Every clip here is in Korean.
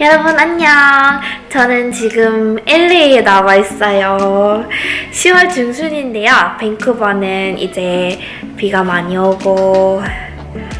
여러분 안녕. 저는 지금 LA에 나와 있어요. 10월 중순인데요. 밴쿠버는 이제 비가 많이 오고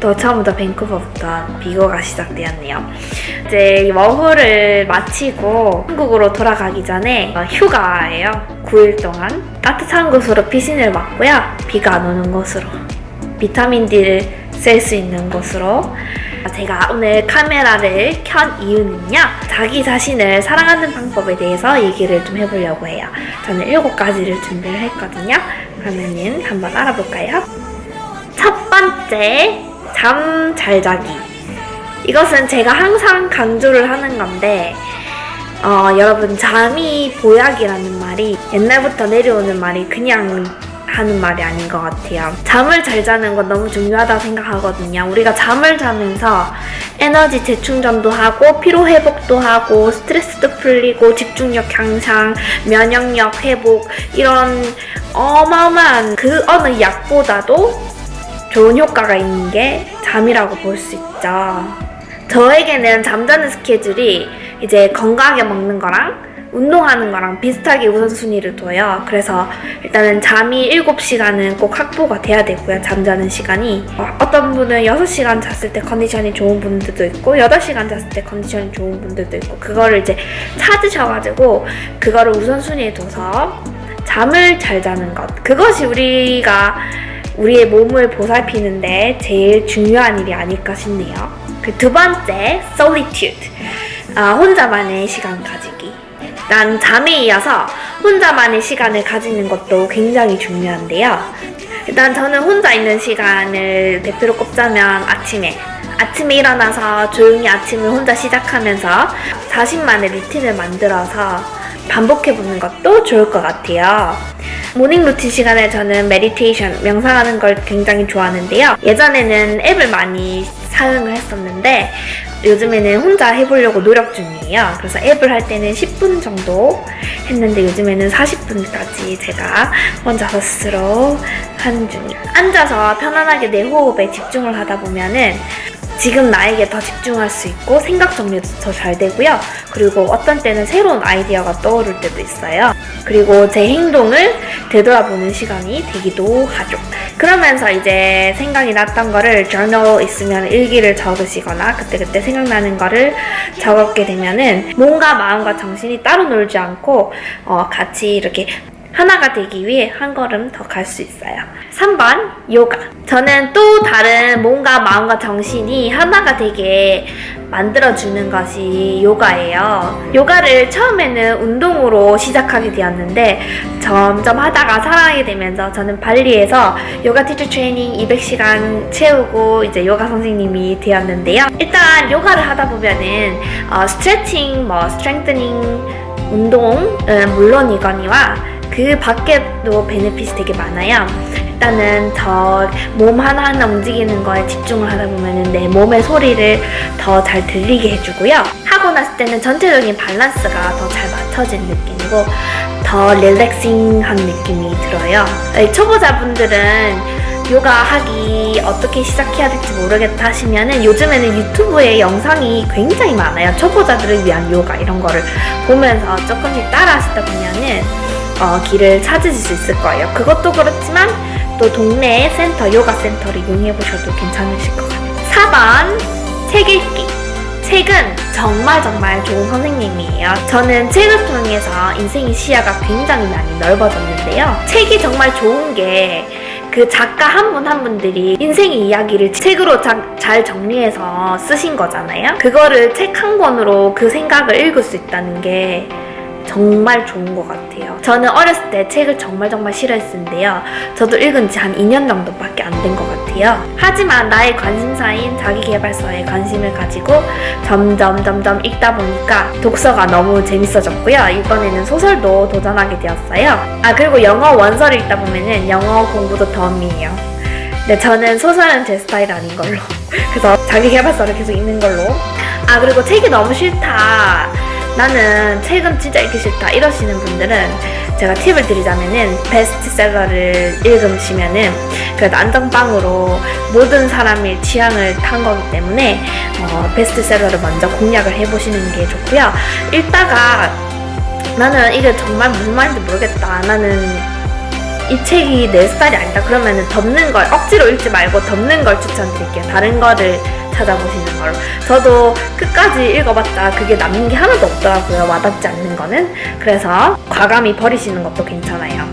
또 처음부터 밴쿠버부터 비교가 시작되었네요. 이제 워홀을 마치고 한국으로 돌아가기 전에 어, 휴가예요. 9일 동안 따뜻한 곳으로 피신을 왔고요. 비가 안 오는 곳으로 비타민 D를 쓸수 있는 곳으로 제가 오늘 카메라를 켠 이유는요. 자기 자신을 사랑하는 방법에 대해서 얘기를 좀 해보려고 해요. 저는 일곱 가지를 준비를 했거든요. 그러면은 한번 알아볼까요? 첫 번째, 잠 잘 자기. 이것은 제가 항상 강조를 하는 건데, 어, 여러분, 잠이 보약이라는 말이 옛날부터 내려오는 말이 그냥 하는 말이 아닌 것 같아요. 잠을 잘 자는 건 너무 중요하다고 생각하거든요. 우리가 잠을 자면서 에너지 재충전도 하고, 피로 회복도 하고, 스트레스도 풀리고, 집중력 향상, 면역력 회복, 이런 어마어마한 그 어느 약보다도 좋은 효과가 있는 게 잠이라고 볼 수 있죠. 저에게는 잠자는 스케줄이 이제 건강하게 먹는 거랑 운동하는 거랑 비슷하게 우선순위를 둬요. 그래서 일단은 잠이 7시간은 꼭 확보가 돼야 되고요. 잠자는 시간이. 어, 어떤 분은 6시간 잤을 때 컨디션이 좋은 분들도 있고 8시간 잤을 때 컨디션이 좋은 분들도 있고 그거를 이제 찾으셔가지고 그거를 우선순위에 둬서 잠을 잘 자는 것. 그것이 우리가 우리의 몸을 보살피는데 제일 중요한 일이 아닐까 싶네요. 그 두 번째, solitude. 아, 혼자만의 시간 가지기. 난 잠에 이어서 혼자만의 시간을 가지는 것도 굉장히 중요한데요. 일단 저는 혼자 있는 시간을 대표로 꼽자면 아침에 아침에 일어나서 조용히 아침을 혼자 시작하면서 자신만의 루틴을 만들어서 반복해보는 것도 좋을 것 같아요. 모닝 루틴 시간에 저는 메디테이션, 명상하는 걸 굉장히 좋아하는데요. 예전에는 앱을 많이 사용을 했었는데 요즘에는 혼자 해보려고 노력 중이에요. 그래서 앱을 할 때는 10분 정도 했는데 요즘에는 40분까지 제가 혼자서 스스로 하는 중이에요. 앉아서 편안하게 내 호흡에 집중을 하다 보면은 지금 나에게 더 집중할 수 있고 생각 정리도 더 잘 되고요. 그리고 어떤 때는 새로운 아이디어가 떠오를 때도 있어요. 그리고 제 행동을 되돌아보는 시간이 되기도 하죠. 그러면서 이제 생각이 났던 거를 journal 있으면 일기를 적으시거나 그때그때 생각나는 거를 적었게 되면은 몸과 마음과 정신이 따로 놀지 않고 어, 같이 이렇게 하나가 되기 위해 한 걸음 더 갈 수 있어요. 3번, 요가. 저는 또 다른 몸과 마음과 정신이 하나가 되게 만들어주는 것이 요가예요. 요가를 처음에는 운동으로 시작하게 되었는데 점점 하다가 사랑하게 되면서 저는 발리에서 요가 티처 트레이닝 200시간 채우고 이제 요가 선생님이 되었는데요. 일단 요가를 하다 보면은 어, 스트레칭, 뭐 스트렝트닝 운동은 물론이거니와 그 밖에도 베네핏이 되게 많아요. 일단은 저 몸 하나하나 움직이는 거에 집중을 하다 보면 내 몸의 소리를 더 잘 들리게 해주고요. 하고 났을 때는 전체적인 밸런스가 더 잘 맞춰진 느낌이고 더 릴렉싱한 느낌이 들어요. 초보자분들은 요가 하기 어떻게 시작해야 될지 모르겠다 하시면은 요즘에는 유튜브에 영상이 굉장히 많아요. 초보자들을 위한 요가 이런 거를 보면서 조금씩 따라 하시다 보면은 어, 길을 찾으실 수 있을 거예요. 그것도 그렇지만 또 동네의 센터, 요가 센터를 이용해 보셔도 괜찮으실 것 같아요. 4번 책 읽기. 책은 정말 정말 좋은 선생님이에요. 저는 책을 통해서 인생의 시야가 굉장히 많이 넓어졌는데요. 책이 정말 좋은 게 그 작가 한 분한 분들이 인생의 이야기를 책으로 자, 잘 정리해서 쓰신 거잖아요. 그거를 책 한 권으로 그 생각을 읽을 수 있다는 게 정말 좋은 것 같아요. 저는 어렸을 때 책을 정말 정말 싫어했는데요. 저도 읽은 지 한 2년 정도밖에 안 된 것 같아요. 하지만 나의 관심사인 자기개발서에 관심을 가지고 점점 점점 읽다 보니까 독서가 너무 재밌어졌고요. 이번에는 소설도 도전하게 되었어요. 아 그리고 영어 원서를 읽다 보면은 영어 공부도 덤이에요. 근데 저는 소설은 제 스타일 아닌 걸로. 그래서 자기개발서를 계속 읽는 걸로. 아 그리고 책이 너무 싫다. 나는 책은 진짜 읽기 싫다 이러시는 분들은 제가 팁을 드리자면은 베스트셀러를 읽으시면은 그래도 안전빵으로 모든 사람의 취향을 탄 거기 때문에 어, 베스트셀러를 먼저 공략을 해보시는 게 좋고요. 읽다가 나는 이게 정말 무슨 말인지 모르겠다. 나는 이 책이 내 스타일이 아니다. 그러면은 덮는 걸 억지로 읽지 말고 덮는 걸 추천드릴게요. 다른 거를 찾아보시는 걸로. 저도 끝까지 읽어봤자 그게 남는 게 하나도 없더라고요. 와닿지 않는 거는. 그래서 과감히 버리시는 것도 괜찮아요.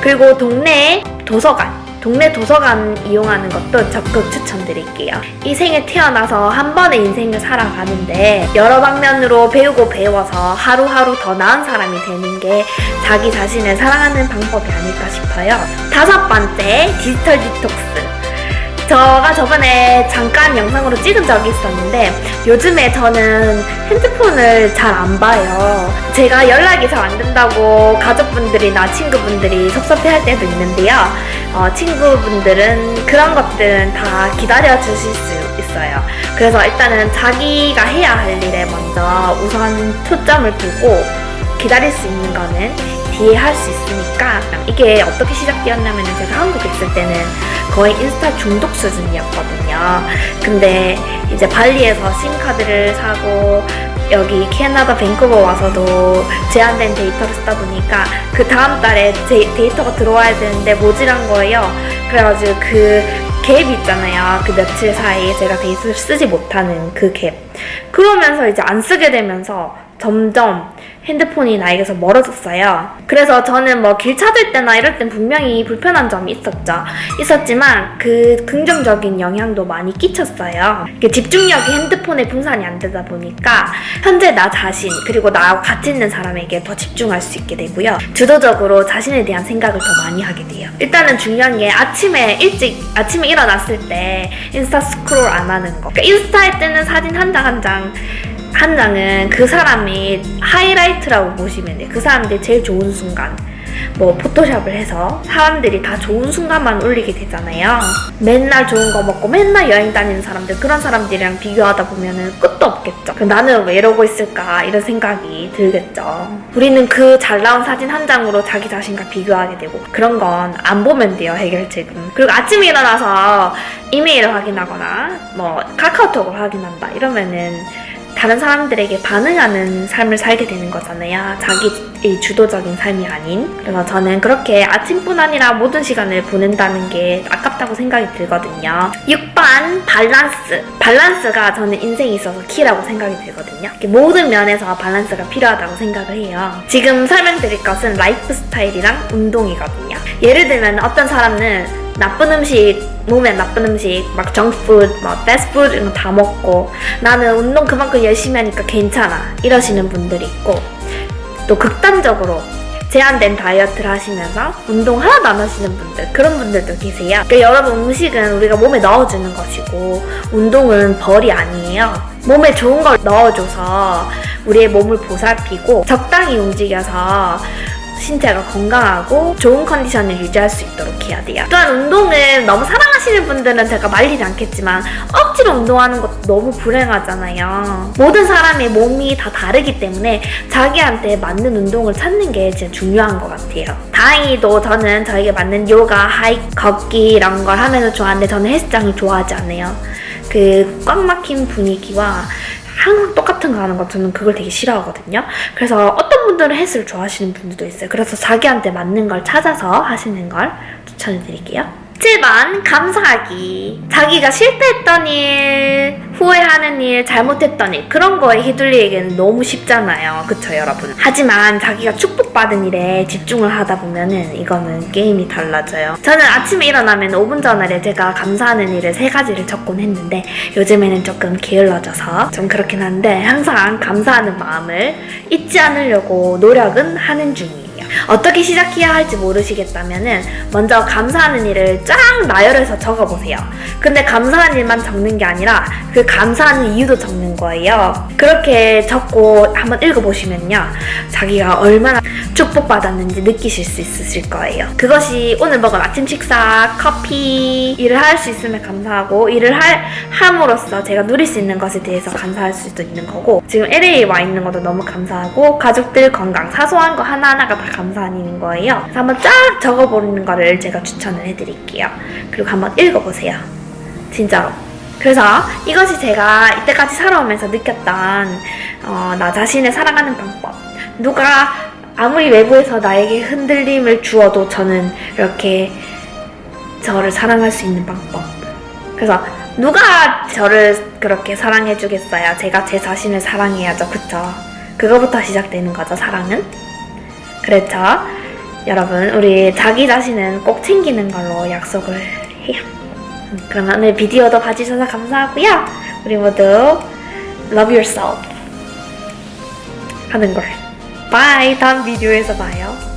그리고 동네 도서관. 동네 도서관 이용하는 것도 적극 추천드릴게요. 이 생에 태어나서 한 번의 인생을 살아가는데 여러 방면으로 배우고 배워서 하루하루 더 나은 사람이 되는 게 자기 자신을 사랑하는 방법이 아닐까 싶어요. 다섯 번째, 디지털 디톡스. 제가 저번에 잠깐 영상으로 찍은 적이 있었는데 요즘에 저는 핸드폰을 잘 안 봐요. 제가 연락이 잘 안 된다고 가족분들이나 친구분들이 섭섭해할 때도 있는데요. 어, 친구분들은 그런 것들은 다 기다려 주실 수 있어요. 그래서 일단은 자기가 해야 할 일에 먼저 우선 초점을 두고 기다릴 수 있는 거는 뒤에 할수 있으니까 이게 어떻게 시작되었냐면 제가 한국에 있을 때는 거의 인스타 중독 수준이었거든요. 근데 이제 발리에서 심카드를 사고 여기 캐나다 밴쿠버 와서도 제한된 데이터를 쓰다 보니까 그 다음 달에 제 데이터가 들어와야 되는데 모질한 거예요. 그래가지고 그 갭 있잖아요. 그 며칠 사이에 제가 데이터를 쓰지 못하는 그 갭. 그러면서 이제 안 쓰게 되면서 점점 핸드폰이 나에게서 멀어졌어요. 그래서 저는 뭐 길 찾을 때나 이럴 땐 분명히 불편한 점이 있었죠. 있었지만 그 긍정적인 영향도 많이 끼쳤어요. 이게 집중력이 핸드폰에 분산이 안 되다 보니까 현재 나 자신 그리고 나하고 같이 있는 사람에게 더 집중할 수 있게 되고요. 주도적으로 자신에 대한 생각을 더 많이 하게 돼요. 일단은 중요한 게 아침에 일찍 아침에 일어났을 때 인스타 스크롤 안 하는 거. 그러니까 인스타에 뜨는 사진 한 장 한장 한장 은 그 사람의 하이라이트라고 보시면 돼요. 그 사람들이 제일 좋은 순간. 뭐 포토샵을 해서 사람들이 다 좋은 순간만 올리게 되잖아요. 맨날 좋은 거 먹고 맨날 여행 다니는 사람들 그런 사람들이랑 비교하다 보면은 끝도 없겠죠. 그 나는 왜 이러고 있을까 이런 생각이 들겠죠. 우리는 그 잘 나온 사진 한 장으로 자기 자신과 비교하게 되고 그런 건 안 보면 돼요 해결책은. 그리고 아침에 일어나서 이메일을 확인하거나 뭐 카카오톡을 확인한다 이러면은 다른 사람들에게 반응하는 삶을 살게 되는 거잖아요. 자기의 주도적인 삶이 아닌. 그래서 저는 그렇게 아침뿐 아니라 모든 시간을 보낸다는 게 아깝다고 생각이 들거든요. 6번, 밸런스. 밸런스가 저는 인생에 있어서 키라고 생각이 들거든요. 모든 면에서 밸런스가 필요하다고 생각을 해요. 지금 설명드릴 것은 라이프 스타일이랑 운동이거든요. 예를 들면 어떤 사람은 나쁜 음식 몸에 나쁜 음식 막 정푸드, 막 패스트푸드 이런 거 다 먹고 나는 운동 그만큼 열심히 하니까 괜찮아 이러시는 분들이 있고 또 극단적으로 제한된 다이어트를 하시면서 운동 하나도 안 하시는 분들 그런 분들도 계세요. 그러니까 여러분 음식은 우리가 몸에 넣어주는 것이고 운동은 벌이 아니에요. 몸에 좋은 걸 넣어줘서 우리의 몸을 보살피고 적당히 움직여서 신체가 건강하고 좋은 컨디션을 유지할 수 있도록 해야 돼요. 또한 운동을 너무 사랑하시는 분들은 제가 말리지 않겠지만 억지로 운동하는 것도 너무 불행하잖아요. 모든 사람의 몸이 다 다르기 때문에 자기한테 맞는 운동을 찾는 게 진짜 중요한 것 같아요. 다행히도 저는 저에게 맞는 요가, 하이, 걷기 이런 걸 하면서 좋아하는데 저는 헬스장을 좋아하지 않아요. 그 꽉 막힌 분위기와 항상 똑같은 거 하는 거 저는 그걸 되게 싫어하거든요. 그래서 어떤 분들은 헬스를 좋아하시는 분들도 있어요. 그래서 자기한테 맞는 걸 찾아서 하시는 걸 추천해 드릴게요. 7번 감사하기. 자기가 실패했던 일 후회하는 일 잘못했던 일 그런 거에 휘둘리기에는 너무 쉽잖아요. 그쵸 여러분? 하지만 자기가 축복받은 일에 집중을 하다 보면은 이거는 게임이 달라져요. 저는 아침에 일어나면 5분 전에 제가 감사하는 일을 세 가지를 적곤 했는데 요즘에는 조금 게을러져서 좀 그렇긴 한데 항상 감사하는 마음을 잊지 않으려고 노력은 하는 중이에요 어떻게 시작해야 할지 모르시겠다면은 먼저 감사하는 일을 쫙 나열해서 적어보세요. 근데 감사한 일만 적는 게 아니라 그 감사하는 이유도 적는 거예요. 그렇게 적고 한번 읽어보시면요. 자기가 얼마나 축복받았는지 느끼실 수 있으실 거예요. 그것이 오늘 먹은 아침 식사, 커피, 일을 할 수 있으면 감사하고, 일을 할, 함으로써 제가 누릴 수 있는 것에 대해서 감사할 수도 있는 거고, 지금 LA에 와 있는 것도 너무 감사하고, 가족들 건강, 사소한 거 하나하나가 다 감사한 일인 거예요. 그래서 한번 쫙 적어보는 거를 제가 추천을 해드릴게요. 그리고 한번 읽어보세요. 진짜로. 그래서 이것이 제가 이때까지 살아오면서 느꼈던 어, 나 자신을 사랑하는 방법. 누가 아무리 외부에서 나에게 흔들림을 주어도 저는 이렇게 저를 사랑할 수 있는 방법. 그래서 누가 저를 그렇게 사랑해 주겠어요? 제가 제 자신을 사랑해야죠. 그쵸? 그거부터 시작되는 거죠, 사랑은. 그렇죠? 여러분, 우리 자기 자신은 꼭 챙기는 걸로 약속을 해요. 음, 그러면 오늘 비디오도 봐주셔서 감사하고요. 우리 모두 love yourself 하는 걸. 바이. 다음 비디오에서 봐요.